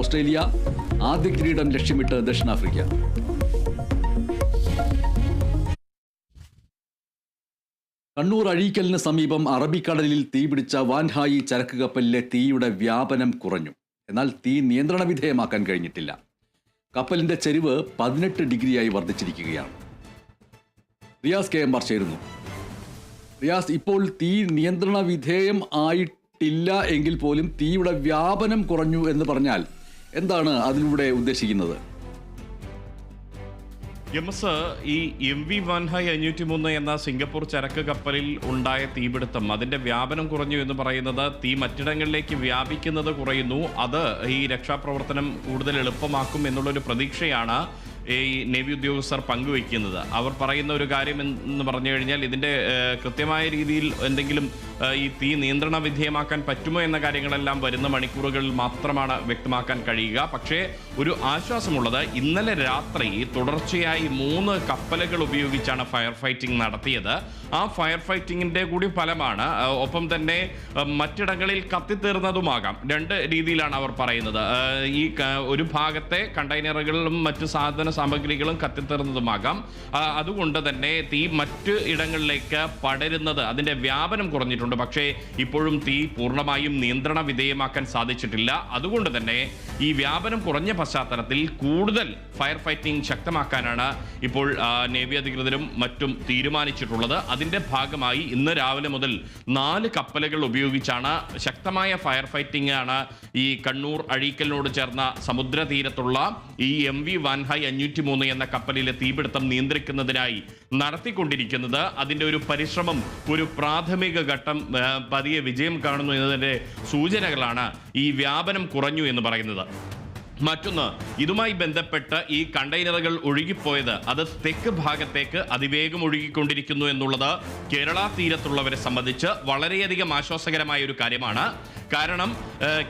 Australia ആദ്യ കിരീടം ലക്ഷ്യമിട്ട് ദക്ഷിണാഫ്രിക്ക. കണ്ണൂർ അഴീക്കലിന് സമീപം അറബിക്കടലിൽ തീപിടിച്ച വാൻഹായി ചരക്ക് കപ്പലിലെ തീയുടെ വ്യാപനം കുറഞ്ഞു. എന്നാൽ തീ നിയന്ത്രണ വിധേയമാക്കാൻ കഴിഞ്ഞിട്ടില്ല. കപ്പലിന്റെ ചെരിവ് പതിനെട്ട് ഡിഗ്രിയായി വർദ്ധിച്ചിരിക്കുകയാണ്. Riyas K M R Riyas ഇപ്പോൾ തീ നിയന്ത്രണ വിധേയം ആയിട്ടില്ല എങ്കിൽ പോലും തീയുടെ വ്യാപനം കുറഞ്ഞു എന്ന് പറഞ്ഞാൽ എന്താണ് അതിലൂടെ ഉദ്ദേശിക്കുന്നത്? എം എസ് ഈ എം വി വാൻഹായ് അഞ്ഞൂറ്റി മൂന്ന് എന്ന സിംഗപ്പൂർ ചരക്ക് കപ്പലിൽ ഉണ്ടായ തീപിടുത്തം അതിന്റെ വ്യാപനം കുറഞ്ഞു എന്ന് പറയുന്നത് തീ മറ്റിടങ്ങളിലേക്ക് വ്യാപിക്കുന്നത് കുറയുന്നു. അത് ഈ രക്ഷാപ്രവർത്തനം കൂടുതൽ എളുപ്പമാക്കും എന്നുള്ളൊരു പ്രതീക്ഷയാണ് ഈ നേവി ഉദ്യോഗസ്ഥർ പങ്കുവയ്ക്കുന്നത്. അവർ പറയുന്ന ഒരു കാര്യം എന്ന് പറഞ്ഞു കഴിഞ്ഞാൽ ഇതിന്റെ കൃത്യമായ രീതിയിൽ എന്തെങ്കിലും ഈ തീ നിയന്ത്രണ വിധേയമാക്കാൻ പറ്റുമോ എന്ന കാര്യങ്ങളെല്ലാം വരുന്ന മണിക്കൂറുകളിൽ മാത്രമാണ് വ്യക്തമാക്കാൻ കഴിയുക. പക്ഷേ ഒരു ആശ്വാസമുള്ളത് ഇന്നലെ രാത്രി തുടർച്ചയായി മൂന്ന് കപ്പലുകൾ ഉപയോഗിച്ചാണ് ഫയർ ഫൈറ്റിംഗ് നടത്തിയത്. ആ ഫയർ ഫൈറ്റിങ്ങിന്റെ കൂടി ഫലമാണ് ഒപ്പം തന്നെ മറ്റിടങ്ങളിൽ കത്തിത്തീർന്നതുമാകാം. രണ്ട് രീതിയിലാണ് അവർ പറയുന്നത്. ഈ ഒരു ഭാഗത്തെ കണ്ടെയ്നറുകളിലും മറ്റു സാധന സാമഗ്രികളും കത്തിത്തീർന്നതുമാകാം. അതുകൊണ്ട് തന്നെ തീ മറ്റ് ഇടങ്ങളിലേക്ക് പടരുന്നത് അതിന്റെ വ്യാപനം കുറഞ്ഞിട്ടുണ്ട്. പക്ഷേ ഇപ്പോഴും തീ പൂർണമായും നിയന്ത്രണ വിധേയമാക്കാൻ സാധിച്ചിട്ടില്ല. അതുകൊണ്ട് തന്നെ ഈ വ്യാപനം കുറഞ്ഞ പശ്ചാത്തലത്തിൽ കൂടുതൽ ഫയർ ഫൈറ്റിംഗ് ശക്തമാക്കാനാണ് ഇപ്പോൾ നേവി അധികൃതരും മറ്റും തീരുമാനിച്ചിട്ടുള്ളത്. അതിന്റെ ഭാഗമായി ഇന്ന് രാവിലെ മുതൽ നാല് കപ്പലുകൾ ഉപയോഗിച്ചാണ് ശക്തമായ ഫയർ ഫൈറ്റിംഗ് ആണ് ഈ കണ്ണൂർ അഴീക്കലിനോട് ചേർന്ന സമുദ്രതീരത്തുള്ള ഈ എം വി വാൻഹായ് അഞ്ഞൂറ്റി മൂന്ന് എന്ന കപ്പലിലെ തീപിടുത്തം നിയന്ത്രിക്കുന്നതിനായി നടത്തിക്കൊണ്ടിരിക്കുന്നത്. അതിന്റെ ഒരു പരിശ്രമം ഒരു പ്രാഥമിക ഘട്ടം പതിയെ വിജയം കാണുന്നു എന്നതിന്റെ സൂചനകളാണ് ഈ വ്യാപനം കുറഞ്ഞു എന്ന് പറയുന്നത്. മറ്റൊന്ന് ഇതുമായി ബന്ധപ്പെട്ട് ഈ കണ്ടെയ്നറുകൾ ഒഴുകിപ്പോയത് അത് തെക്ക് ഭാഗത്തേക്ക് അതിവേഗം ഒഴുകിക്കൊണ്ടിരിക്കുന്നു എന്നുള്ളത് കേരള തീരത്തുള്ളവരെ സംബന്ധിച്ച് വളരെയധികം ആശ്വാസകരമായ ഒരു കാര്യമാണ്. കാരണം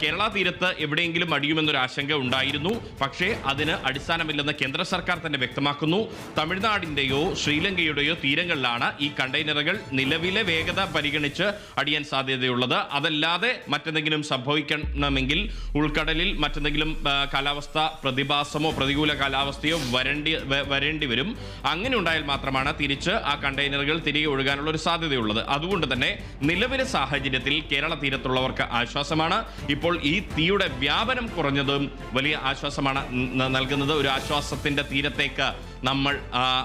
കേരള തീരത്ത് എവിടെയെങ്കിലും അടിയുമെന്നൊരു ആശങ്ക ഉണ്ടായിരുന്നു. പക്ഷേ അതിന് അടിസ്ഥാനമില്ലെന്ന് കേന്ദ്ര സർക്കാർ തന്നെ വ്യക്തമാക്കുന്നു. തമിഴ്നാടിന്റെയോ ശ്രീലങ്കയുടെയോ തീരങ്ങളിലാണ് ഈ കണ്ടെയ്നറുകൾ നിലവിലെ വേഗത പരിഗണിച്ച് അടിയാൻ സാധ്യതയുള്ളത്. അതല്ലാതെ മറ്റെന്തെങ്കിലും സംഭവിക്കണമെങ്കിൽ ഉൾക്കടലിൽ മറ്റെന്തെങ്കിലും കാലാവസ്ഥ പ്രതിഭാസമോ പ്രതികൂല കാലാവസ്ഥയോ വരേണ്ടി വരേണ്ടി വരും. അങ്ങനെ ഉണ്ടായാൽ മാത്രമാണ് തിരിച്ച് ആ കണ്ടെയ്നറുകൾ തിരികെ ഒഴുകാനുള്ള ഒരു സാധ്യതയുള്ളത്. അതുകൊണ്ട് തന്നെ നിലവിലെ സാഹചര്യത്തിൽ കേരള തീരത്തുള്ളവർക്ക് ആശ്വാസമാണ്. ഇപ്പോൾ ഈ തീയുടെ വ്യാപനം കുറഞ്ഞതും വലിയ ആശ്വാസമാണ് നൽകുന്നത്. ഒരു ആശ്വാസത്തിന്റെ തീരത്തേക്ക് നമ്മൾ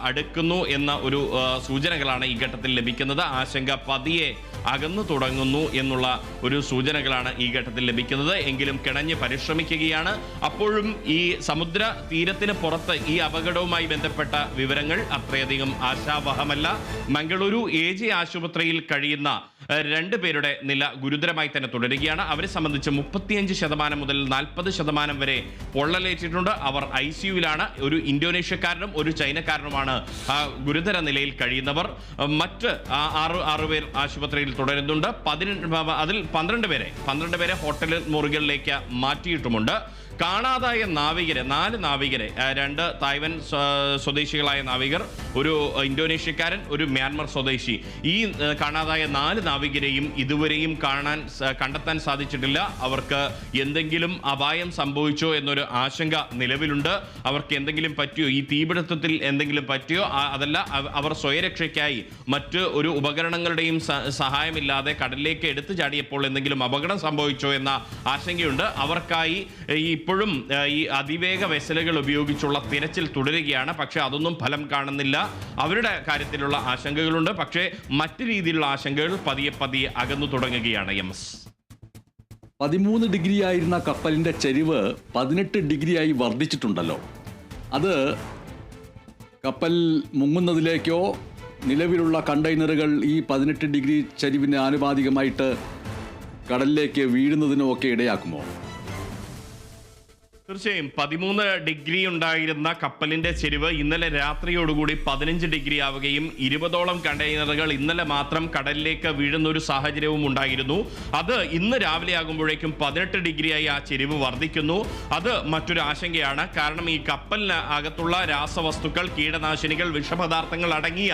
അടുക്കുന്നു എന്ന ഒരു സൂചനകളാണ് ഈ ഘട്ടത്തിൽ ലഭിക്കുന്നത്. ആശങ്ക പതിയെ അകന്നു തുടങ്ങുന്നു എന്നുള്ള ഒരു സൂചനകളാണ് ഈ ഘട്ടത്തിൽ ലഭിക്കുന്നത്. എങ്കിലും കിണഞ്ഞ് പരിശ്രമിക്കുകയാണ്. അപ്പോഴും ഈ സമുദ്ര തീരത്തിന് പുറത്ത് ഈ അപകടവുമായി ബന്ധപ്പെട്ട വിവരങ്ങൾ അത്രയധികം ആശാവഹമല്ല. മംഗളൂരു എ ജെ ആശുപത്രിയിൽ കഴിയുന്ന രണ്ട് പേരുടെ നില ഗുരുതരമായി തന്നെ തുടരുകയാണ്. അവരെ സംബന്ധിച്ച് മുപ്പത്തിയഞ്ച് ശതമാനം മുതൽ നാൽപ്പത് ശതമാനം വരെ പൊള്ളലേറ്റിട്ടുണ്ട്. അവർ ഐ സിയുവിലാണ് ഒരു ഇന്തോനേഷ്യക്കാരനും ഒരു ചൈനക്കാരനുമാണ് ഗുരുതര നിലയിൽ കഴിയുന്നവർ. മറ്റ് ആറ് ആറുപേർ ആശുപത്രിയിൽ തുടരുന്നുണ്ട്. പതിനെട്ട് അതിൽ പന്ത്രണ്ട് പേരെ പന്ത്രണ്ട് പേരെ ഹോട്ടൽ മുറികളിലേക്ക് മാറ്റിയിട്ടുമുണ്ട്. കാണാതായ നാവികരെ നാല് നാവികരെ രണ്ട് തായ്വൻ സ്വദേശികളായ നാവികർ ഒരു ഇന്തോനേഷ്യക്കാരൻ ഒരു മ്യാൻമർ സ്വദേശി. ഈ കാണാതായ നാല് നാവികരെയും ഇതുവരെയും കാണാൻ കണ്ടെത്താൻ സാധിച്ചിട്ടില്ല. അവർക്ക് എന്തെങ്കിലും അപായം സംഭവിച്ചോ എന്നൊരു ആശങ്ക നിലവിലുണ്ട്. അവർക്ക് എന്തെങ്കിലും പറ്റിയോ? ഈ തീപിടുത്തത്തിൽ എന്തെങ്കിലും പറ്റിയോ? അതല്ല അവർ സ്വയരക്ഷയ്ക്കായി മറ്റ് ഒരു ഉപകരണങ്ങളുടെയും സഹായമില്ലാതെ കടലിലേക്ക് എടുത്തു ചാടിയപ്പോൾ എന്തെങ്കിലും അപകടം സംഭവിച്ചോ എന്ന ആശങ്കയുണ്ട്. അവർക്കായി ഈ ഇപ്പോഴും ഈ അതിവേഗ വെസലുകൾ ഉപയോഗിച്ചുള്ള തിരച്ചിൽ തുടരുകയാണ്. പക്ഷേ അതൊന്നും ഫലം കാണുന്നില്ല. അവരുടെ കാര്യത്തിലുള്ള ആശങ്കകളുണ്ട്. പക്ഷേ മറ്റു രീതിയിലുള്ള ആശങ്കകൾ പതിയെ പതിയെ അകന്നു തുടങ്ങുകയാണ് എം എസ്. പതിമൂന്ന് ഡിഗ്രി ആയിരുന്ന കപ്പലിന്റെ ചെരിവ് പതിനെട്ട് ഡിഗ്രിയായി വർദ്ധിച്ചിട്ടുണ്ടല്ലോ. അത് കപ്പൽ മുങ്ങുന്നതിലേക്കോ നിലവിലുള്ള കണ്ടെയ്നറുകൾ ഈ പതിനെട്ട് ഡിഗ്രി ചരിവിന് ആനുപാതികമായിട്ട് കടലിലേക്ക് വീഴുന്നതിനോ ഒക്കെ ഇടയാക്കുമോ? തീർച്ചയായും പതിമൂന്ന് ഡിഗ്രി ഉണ്ടായിരുന്ന കപ്പലിന്റെ ചെരിവ് ഇന്നലെ രാത്രിയോടുകൂടി പതിനഞ്ച് ഡിഗ്രി ആവുകയും ഇരുപതോളം കണ്ടെയ്നറുകൾ ഇന്നലെ മാത്രം കടലിലേക്ക് വീഴുന്ന ഒരു സാഹചര്യവും ഉണ്ടായിരുന്നു. അത് ഇന്ന് രാവിലെ ആകുമ്പോഴേക്കും പതിനെട്ട് ഡിഗ്രിയായി ആ ചെരിവ് വർദ്ധിക്കുന്നു. അത് മറ്റൊരു ആശങ്കയാണ്. കാരണം ഈ കപ്പലിന് അകത്തുള്ള രാസവസ്തുക്കൾ കീടനാശിനികൾ വിഷപദാർത്ഥങ്ങൾ അടങ്ങിയ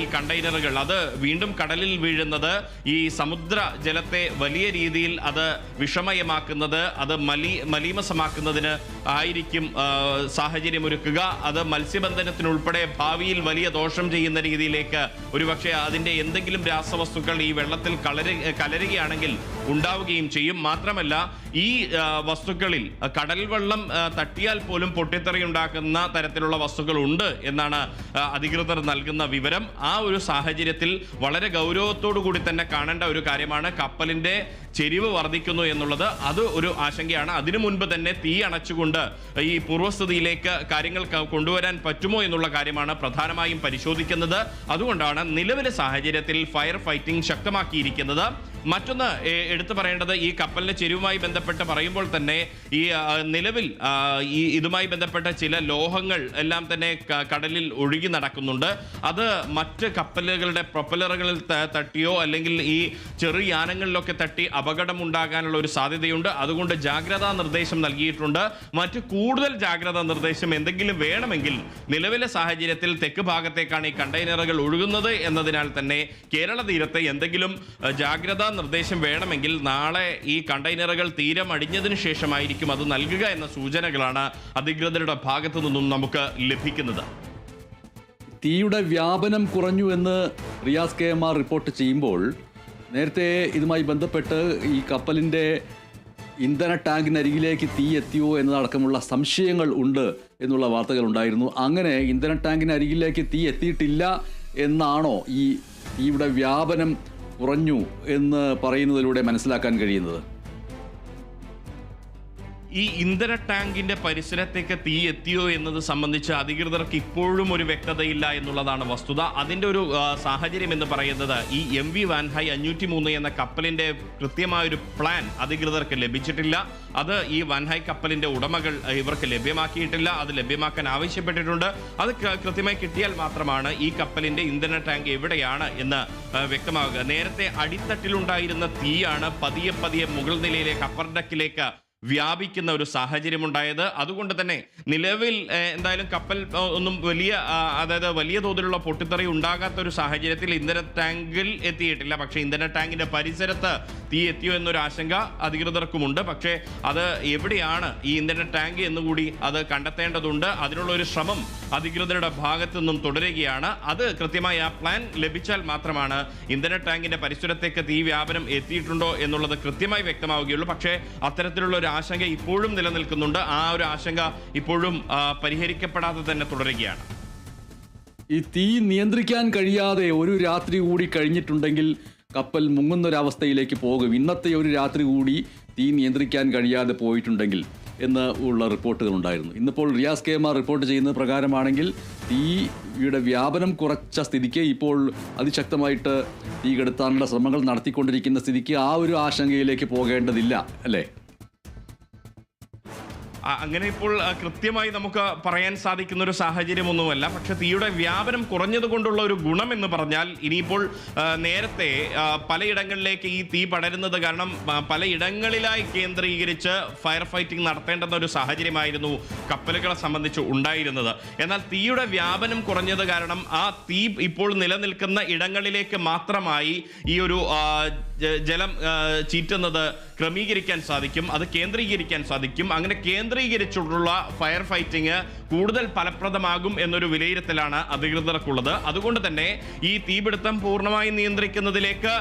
ഈ കണ്ടെയ്നറുകൾ അത് വീണ്ടും കടലിൽ വീഴുന്നത് ഈ സമുദ്ര ജലത്തെ വലിയ രീതിയിൽ അത് വിഷമയമാക്കുന്നത് അത് മലി മലീമസമാക്കുന്നത് അപ്രസക്തമാക്കുന്നതിന് ആയിരിക്കും സാഹചര്യമൊരുക്കുക. അത് മത്സ്യബന്ധനത്തിനുൾപ്പെടെ ഭാവിയിൽ വലിയ ദോഷം ചെയ്യുന്ന രീതിയിലേക്ക് ഒരുപക്ഷെ അതിന്റെ എന്തെങ്കിലും രാസവസ്തുക്കൾ ഈ വെള്ളത്തിൽ കളരു കലരുകയാണെങ്കിൽ ഉണ്ടാവുകയും ചെയ്യും. മാത്രമല്ല ഈ വസ്തുക്കളിൽ കടൽ വെള്ളം തട്ടിയാൽ പോലും പൊട്ടിത്തെറി ഉണ്ടാക്കുന്ന തരത്തിലുള്ള വസ്തുക്കളുണ്ട് എന്നാണ് അധികൃതർ നൽകുന്ന വിവരം. ആ ഒരു സാഹചര്യത്തിൽ വളരെ ഗൗരവത്തോടു കൂടി തന്നെ കാണേണ്ട ഒരു കാര്യമാണ് കപ്പലിന്റെ ചെരിവ് വർദ്ധിക്കുന്നു എന്നുള്ളത്. അത് ഒരു ആശങ്കയാണ്. അതിനു മുൻപ് തന്നെ തീ അണച്ചുകൊണ്ട് ഈ പൂർവസ്ഥിതിയിലേക്ക് കാര്യങ്ങൾ കൊണ്ടുവരാൻ പറ്റുമോ എന്നുള്ള കാര്യമാണ് പ്രധാനമായും പരിശോധിക്കുന്നത്. അതുകൊണ്ടാണ് നിലവിലെ സാഹചര്യത്തിൽ ഫയർ ഫൈറ്റിംഗ് ശക്തമാക്കിയിരിക്കുന്നത്. മറ്റൊന്ന് എടുത്തു പറയേണ്ടത് ഈ കപ്പലിന്റെ ചെരുവുമായി ബന്ധപ്പെട്ട് പറയുമ്പോൾ തന്നെ ഈ നിലവിൽ ഈ ഇതുമായി ബന്ധപ്പെട്ട ചില ലോഹങ്ങൾ എല്ലാം തന്നെ കടലിൽ ഒഴുകി നടക്കുന്നുണ്ട്. അത് മറ്റ് കപ്പലുകളുടെ പ്രൊപ്പലറുകളിൽ തട്ടിയോ അല്ലെങ്കിൽ ഈ ചെറു യാനങ്ങളിലൊക്കെ തട്ടി അപകടമുണ്ടാകാനുള്ള ഒരു സാധ്യതയുണ്ട്. അതുകൊണ്ട് ജാഗ്രതാ നിർദ്ദേശം നൽകിയിട്ടുണ്ട്. മറ്റ് കൂടുതൽ ജാഗ്രതാ നിർദ്ദേശം എന്തെങ്കിലും വേണമെങ്കിൽ നിലവിലെ സാഹചര്യത്തിൽ തെക്ക് ഭാഗത്തേക്കാണ് ഈ കണ്ടെയ്നറുകൾ ഒഴുകുന്നത് എന്നതിനാൽ തന്നെ കേരള തീരത്തെ എന്തെങ്കിലും ജാഗ്രതാ നിർദ്ദേശം വേണമെങ്കിൽ നാളെ ഈ കണ്ടെയ്നറുകൾ തീരം അടിഞ്ഞതിന് ശേഷമായിരിക്കും അത് നൽകുക എന്ന സൂചനകളാണ് അധികൃതരുടെ ഭാഗത്തു നിന്നും നമുക്ക് ലഭിക്കുന്നത്. തീയുടെ വ്യാപനം കുറഞ്ഞു എന്ന് Riyas K M R report ചെയ്യുമ്പോൾ നേരത്തെ ഇതുമായി ബന്ധപ്പെട്ട് ഈ കപ്പലിന്റെ ഇന്ധന ടാങ്കിനരികിലേക്ക് തീ എത്തിയോ എന്നതടക്കമുള്ള സംശയങ്ങൾ ഉണ്ട് എന്നുള്ള വാർത്തകൾ ഉണ്ടായിരുന്നു. അങ്ങനെ ഇന്ധന ടാങ്കിനരികിലേക്ക് തീ എത്തിയിട്ടില്ല എന്നാണോ ഈ തീയുടെ വ്യാപനം കുറഞ്ഞു എന്ന് പറയുന്നതിലൂടെ മനസ്സിലാക്കാൻ കഴിയുന്നത്. ഈ ഇന്ധന ടാങ്കിന്റെ പരിസരത്തേക്ക് തീ എത്തിയോ എന്നത് സംബന്ധിച്ച് അധികൃതർക്ക് ഇപ്പോഴും ഒരു വ്യക്തതയില്ല എന്നുള്ളതാണ് വസ്തുത. അതിന്റെ ഒരു സാഹചര്യം എന്ന് പറയുന്നത് ഈ എം വി വാൻഹൈ അഞ്ഞൂറ്റി മൂന്ന് എന്ന കപ്പലിന്റെ കൃത്യമായ ഒരു പ്ലാൻ അധികൃതർക്ക് ലഭിച്ചിട്ടില്ല. അത് ഈ വാൻഹൈ കപ്പലിന്റെ ഉടമകൾ ഇവർക്ക് ലഭ്യമാക്കിയിട്ടില്ല. അത് ലഭ്യമാക്കാൻ ആവശ്യപ്പെട്ടിട്ടുണ്ട്. അത് കൃത്യമായി കിട്ടിയാൽ മാത്രമാണ് ഈ കപ്പലിന്റെ ഇന്ധന ടാങ്ക് എവിടെയാണ് എന്ന് വ്യക്തമാകുക നേരത്തെ അടിത്തട്ടിലുണ്ടായിരുന്ന തീയാണ് പതിയെ പതിയെ മുകൾ നിലയിലേക്ക് അപ്പർ ഡെക്കിലേക്ക് വ്യാപിക്കുന്ന ഒരു സാഹചര്യമുണ്ടായത്. അതുകൊണ്ട് തന്നെ നിലവിൽ എന്തായാലും കപ്പൽ ഒന്നും വലിയ അതായത് വലിയ തോതിലുള്ള പൊട്ടിത്തെറി ഉണ്ടാകാത്ത ഒരു സാഹചര്യത്തിൽ ഇന്ധന ടാങ്കിൽ എത്തിയിട്ടില്ല. പക്ഷേ ഇന്ധന ടാങ്കിന്റെ പരിസരത്ത് തീ എത്തിയോ എന്നൊരു ആശങ്ക അധികൃതർക്കുമുണ്ട്. പക്ഷേ അത് എവിടെയാണ് ഈ ഇന്ധന ടാങ്ക് എന്നുകൂടി അത് കണ്ടെത്തേണ്ടതുണ്ട്. അതിനുള്ള ഒരു ശ്രമം അധികൃതരുടെ ഭാഗത്തു നിന്നും തുടരുകയാണ്. അത് കൃത്യമായി ആ പ്ലാൻ ലഭിച്ചാൽ മാത്രമാണ് ഇന്ധന ടാങ്കിന്റെ പരിസരത്തേക്ക് തീ വ്യാപനം എത്തിയിട്ടുണ്ടോ എന്നുള്ളത് കൃത്യമായി വ്യക്തമാവുകയുള്ളൂ. പക്ഷേ അത്തരത്തിലുള്ള ഒരു ആശങ്ക ഇപ്പോഴും നിലനിൽക്കുന്നുണ്ട്. ആ ഒരു ആശങ്ക ഇപ്പോഴും പരിഹരിക്കപ്പെടാതെ തന്നെ തുടരുകയാണ്. ഈ തീ നിയന്ത്രിക്കാൻ കഴിയാതെ ഒരു രാത്രി കൂടി കഴിഞ്ഞിട്ടുണ്ടെങ്കിൽ കപ്പൽ മുങ്ങുന്നൊരവസ്ഥയിലേക്ക് പോകും. ഇന്നത്തെ ഒരു രാത്രി കൂടി തീ നിയന്ത്രിക്കാൻ കഴിയാതെ പോയിട്ടുണ്ടെങ്കിൽ എന്ന് ഉള്ള റിപ്പോർട്ടുകൾ ഉണ്ടായിരുന്നു. ഇന്നിപ്പോൾ റിയാസ് കെ എമാർ റിപ്പോർട്ട് ചെയ്യുന്നത് പ്രകാരമാണെങ്കിൽ തീയുടെ വ്യാപനം കുറച്ച സ്ഥിതിക്ക് ഇപ്പോൾ അതിശക്തമായിട്ട് തീ കെടുത്താനുള്ള ശ്രമങ്ങൾ നടത്തിക്കൊണ്ടിരിക്കുന്ന സ്ഥിതിക്ക് ആ ഒരു ആശങ്കയിലേക്ക് പോകേണ്ടതില്ല അല്ലേ? അങ്ങനെ ഇപ്പോൾ കൃത്യമായി നമുക്ക് പറയാൻ സാധിക്കുന്ന ഒരു സാഹചര്യമൊന്നുമല്ല. പക്ഷെ തീയുടെ വ്യാപനം കുറഞ്ഞതുകൊണ്ടുള്ള ഒരു ഗുണം എന്ന് പറഞ്ഞാൽ ഇനിയിപ്പോൾ നേരത്തെ പലയിടങ്ങളിലേക്ക് ഈ തീ പടരുന്നത് കാരണം പലയിടങ്ങളിലായി കേന്ദ്രീകരിച്ച് ഫയർ ഫൈറ്റിംഗ് നടത്തേണ്ടുന്ന ഒരു സാഹചര്യമായിരുന്നു കപ്പലുകളെ സംബന്ധിച്ച് ഉണ്ടായിരുന്നത്. എന്നാൽ തീയുടെ വ്യാപനം കുറഞ്ഞത് കാരണം ആ തീ ഇപ്പോൾ നിലനിൽക്കുന്ന ഇടങ്ങളിലേക്ക് മാത്രമായി ഈ ഒരു ജലം ചീറ്റുന്നത് ക്രമീകരിക്കാൻ സാധിക്കും. അത് കേന്ദ്രീകരിക്കാൻ സാധിക്കും. അങ്ങനെ കേന്ദ്രീകരിച്ചിട്ടുള്ള ഫയർ ഫൈറ്റിംഗ് കൂടുതൽ ഫലപ്രദമാകും എന്നൊരു വിലയിരുത്തലാണ് അധികൃതർക്കുള്ളത്. അതുകൊണ്ട് തന്നെ ഈ തീപിടുത്തം പൂർണമായി നിയന്ത്രിക്കുന്നതിലേക്ക്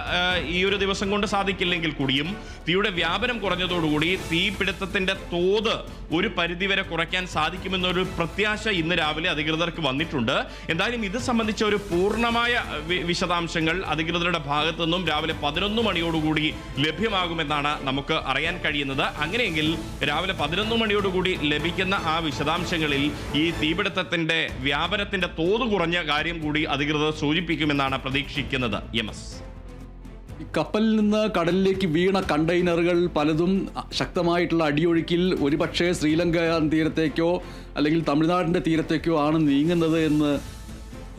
ഈ ഒരു ദിവസം കൊണ്ട് സാധിക്കില്ലെങ്കിൽ കൂടിയും തീയുടെ വ്യാപനം കുറഞ്ഞതോടുകൂടി തീപിടുത്തത്തിന്റെ തോത് ഒരു പരിധിവരെ കുറയ്ക്കാൻ സാധിക്കുമെന്നൊരു പ്രത്യാശ ഇന്ന് രാവിലെ അധികൃതർക്ക് വന്നിട്ടുണ്ട്. എന്തായാലും ഇത് സംബന്ധിച്ച ഒരു പൂർണമായ വിശദാംശങ്ങൾ അധികൃതരുടെ ഭാഗത്തു നിന്നും രാവിലെ പതിനൊന്ന് മണിയോടുകൂടി ലഭ്യമാകുമെന്നാണ് നമുക്ക് അറിയാൻ കഴിയുന്നത്. അങ്ങനെയെങ്കിൽ രാവിലെ പതിനൊന്ന് മണിയോടുകൂടി ലഭിക്കുന്ന ആ വിശദാംശങ്ങളിൽ ഈ തീപിടുത്തത്തിന്റെ വ്യാപനത്തിന്റെ തോത് കുറഞ്ഞ കാര്യം കൂടി അധികൃതർ സൂചിപ്പിക്കുമെന്നാണ് പ്രതീക്ഷിക്കുന്നത് എം എസ്. കപ്പലിൽ നിന്ന് കടലിലേക്ക് വീണ കണ്ടെയ്നറുകൾ പലതും ശക്തമായിട്ടുള്ള അടിയൊഴുക്കിൽ ഒരുപക്ഷെ ശ്രീലങ്ക തീരത്തേക്കോ അല്ലെങ്കിൽ തമിഴ്നാടിന്റെ തീരത്തേക്കോ ആണ് നീങ്ങുന്നത് എന്ന്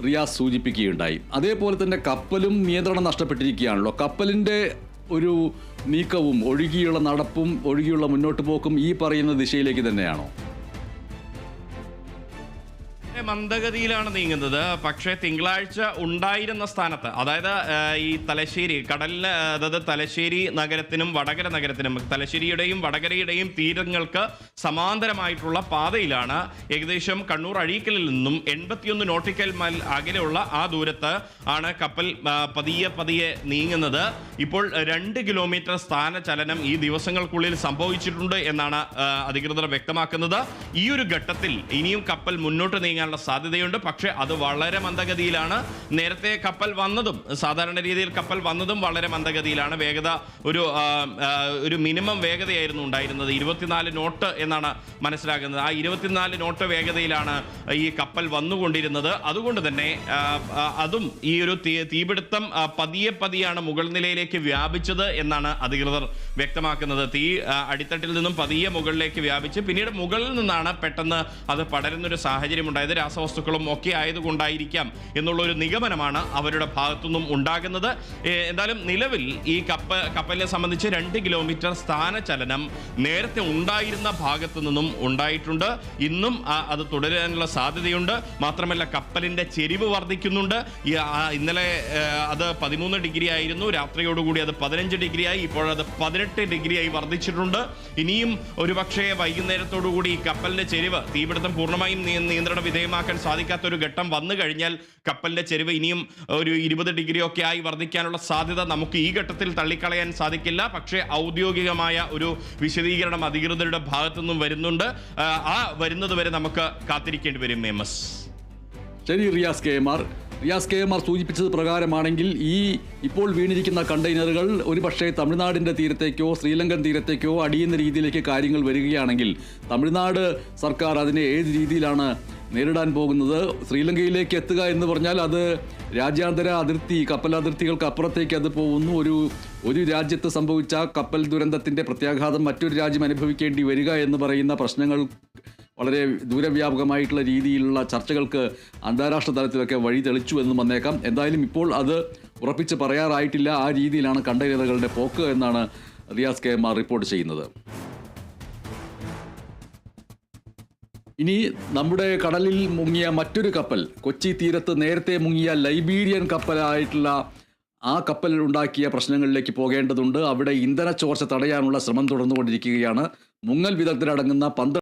റിയാസ് സൂചിപ്പിക്കുകയുണ്ടായി. അതേപോലെ തന്നെ കപ്പലും നിയന്ത്രണം നഷ്ടപ്പെട്ടിരിക്കുകയാണല്ലോ. കപ്പലിന്റെ ഒരു നീക്കവും ഒഴുകിയുള്ള നടപ്പും ഒഴുകിയുള്ള മുന്നോട്ട് പോക്കും ഈ പറയുന്ന ദിശയിലേക്ക് തന്നെയാണോ? മന്ദഗതിയിലാണ് നീങ്ങുന്നത്. പക്ഷേ തിങ്കളാഴ്ച ഉണ്ടായിരുന്ന സ്ഥാനത്ത് അതായത് ഈ തലശ്ശേരി കടലിന് അതായത് തലശ്ശേരി നഗരത്തിനും വടകര നഗരത്തിനും തലശ്ശേരിയുടെയും വടകരയുടെയും തീരങ്ങൾക്ക് സമാന്തരമായിട്ടുള്ള പാതയിലാണ് ഏകദേശം കണ്ണൂർ അഴീക്കലിൽ നിന്നും എൺപത്തിയൊന്ന് നോട്ടിക്കൽ മൈൽ അകലെയുള്ള ആ ദൂരത്ത് ആണ് കപ്പൽ പതിയെ പതിയെ നീങ്ങുന്നത്. ഇപ്പോൾ രണ്ട് കിലോമീറ്റർ സ്ഥാനചലനം ഈ ദിവസങ്ങൾക്കുള്ളിൽ സംഭവിച്ചിട്ടുണ്ട് എന്നാണ് അധികൃതർ വ്യക്തമാക്കുന്നത്. ഈ ഒരു ഘട്ടത്തിൽ ഇനിയും കപ്പൽ മുന്നോട്ട് നീങ്ങാനുള്ള സാധ്യതയുണ്ട്. പക്ഷേ അത് വളരെ മന്ദഗതിയിലാണ്. നേരത്തെ കപ്പൽ വന്നതും സാധാരണ രീതിയിൽ കപ്പൽ വന്നതും വളരെ മന്ദഗതിയിലാണ്. വേഗത ഒരു ഒരു മിനിമം വേഗതയായിരുന്നു ഉണ്ടായിരുന്നത്. ഇരുപത്തിനാല് നോട്ട് എന്നാണ് മനസ്സിലാക്കുന്നത് ആ ഇരുപത്തിനാല് നോട്ട് വേഗതയിലാണ് ഈ കപ്പൽ വന്നുകൊണ്ടിരുന്നത്. അതുകൊണ്ട് തന്നെ അതും ഈ ഒരു തീപിടുത്തം പതിയെ പതിയാണ് മുകൾ നിലയിലേക്ക് വ്യാപിച്ചത് എന്നാണ് അധികൃതർ വ്യക്തമാക്കുന്നത്. തീ അടിത്തട്ടിൽ നിന്നും പതിയെ മുകളിലേക്ക് വ്യാപിച്ച് പിന്നീട് മുകളിൽ നിന്നാണ് പെട്ടെന്ന് അത് പടരുന്നൊരു സാഹചര്യം ഉണ്ടായത് രാസവസ്തുക്കളും ഒക്കെ ആയതുകൊണ്ടായിരിക്കാം എന്നുള്ള ഒരു നിഗമനമാണ് അവരുടെ ഭാഗത്തുനിന്നും ഉണ്ടാകുന്നത്. എന്തായാലും നിലവിൽ ഈ കപ്പ കപ്പലിനെ സംബന്ധിച്ച് രണ്ട് കിലോമീറ്റർ സ്ഥാനചലനം നേരത്തെ ഉണ്ടായിരുന്ന ഭാഗത്തു നിന്നും ഉണ്ടായിട്ടുണ്ട്. ഇന്നും അത് തുടരാനുള്ള സാധ്യതയുണ്ട്. മാത്രമല്ല കപ്പലിന്റെ ചെരിവ് വർദ്ധിക്കുന്നുണ്ട്. ഇന്നലെ അത് പതിമൂന്ന് ഡിഗ്രി ആയിരുന്നു. രാത്രിയോടുകൂടി അത് പതിനഞ്ച് ഡിഗ്രിയായി. അത് പതിനെട്ട് ഡിഗ്രിയായി വർദ്ധിച്ചിട്ടുണ്ട്. ഇനിയും ഒരുപക്ഷേ വൈകുന്നേരത്തോടുകൂടി ഈ കപ്പലിന്റെ ചെരിവ് തീപിടുത്തം പൂർണമായും നിയന്ത്രണ നിയന്ത്രണ വിധേയമാക്കാൻ സാധിക്കാത്ത ഒരു ഘട്ടം വന്നു കഴിഞ്ഞാൽ കപ്പലിന്റെ ചെരുവ് ഇനിയും ഒരു ഇരുപത് ഡിഗ്രി ഒക്കെ ആയി വർദ്ധിക്കാനുള്ള സാധ്യത നമുക്ക് ഈ ഘട്ടത്തിൽ തള്ളിക്കളയാൻ സാധിക്കില്ല. പക്ഷേ ഔദ്യോഗികമായ ഒരു വിശദീകരണം അധികൃതരുടെ ഭാഗത്തു നിന്നും വരുന്നുണ്ട്. ആ, ആ വരുന്നത് വരെ നമുക്ക് കാത്തിരിക്കേണ്ടി വരും എം എസ്. ശരി Riyas K M R. Riyas K M R സൂചിപ്പിച്ചത് പ്രകാരമാണെങ്കിൽ ഈ ഇപ്പോൾ വീണിരിക്കുന്ന കണ്ടെയ്നറുകൾ ഒരുപക്ഷെ തമിഴ്നാടിന്റെ തീരത്തേക്കോ ശ്രീലങ്കൻ തീരത്തേക്കോ അടിയുന്ന രീതിയിലേക്ക് കാര്യങ്ങൾ വരികയാണെങ്കിൽ തമിഴ്നാട് സർക്കാർ അതിനെ ഏത് രീതിയിലാണ് നേരിടാൻ പോകുന്നത്. ശ്രീലങ്കയിലേക്ക് എത്തുക എന്ന് പറഞ്ഞാൽ അത് രാജ്യാന്തര അതിർത്തി കപ്പൽ അതിർത്തികൾക്ക് അപ്പുറത്തേക്ക് അത് പോകുന്നു. ഒരു ഒരു രാജ്യത്ത് സംഭവിച്ച കപ്പൽ ദുരന്തത്തിന്റെ പ്രത്യാഘാതം മറ്റൊരു രാജ്യം അനുഭവിക്കേണ്ടി വരിക എന്ന് പറയുന്ന പ്രശ്നങ്ങൾ വളരെ ദൂരവ്യാപകമായിട്ടുള്ള രീതിയിലുള്ള ചർച്ചകൾക്ക് അന്താരാഷ്ട്ര തലത്തിലൊക്കെ വഴി തെളിച്ചു എന്ന് വന്നേക്കാം. എന്തായാലും ഇപ്പോൾ അത് ഉറപ്പിച്ച് പറയാറായിട്ടില്ല. ആ രീതിയിലാണ് കണ്ടെയ്നറുകളുടെ പോക്ക് എന്നാണ് റിയാസ് കെ എം റിപ്പോർട്ട് ചെയ്യുന്നത്. ഇനി നമ്മുടെ കടലിൽ മുങ്ങിയ മറ്റൊരു കപ്പൽ കൊച്ചി തീരത്ത് നേരത്തെ മുങ്ങിയ ലൈബീരിയൻ കപ്പലായിട്ടുള്ള ആ കപ്പൽ ഉണ്ടാക്കിയ പ്രശ്നങ്ങളിലേക്ക് പോകേണ്ടതുണ്ട്. അവിടെ ഇന്ധന ചോർച്ച തടയാനുള്ള ശ്രമം തുടർന്നുകൊണ്ടിരിക്കുകയാണ്. മുങ്ങൽ വിദഗ്ധരടങ്ങുന്ന പന്ത്രണ്ട്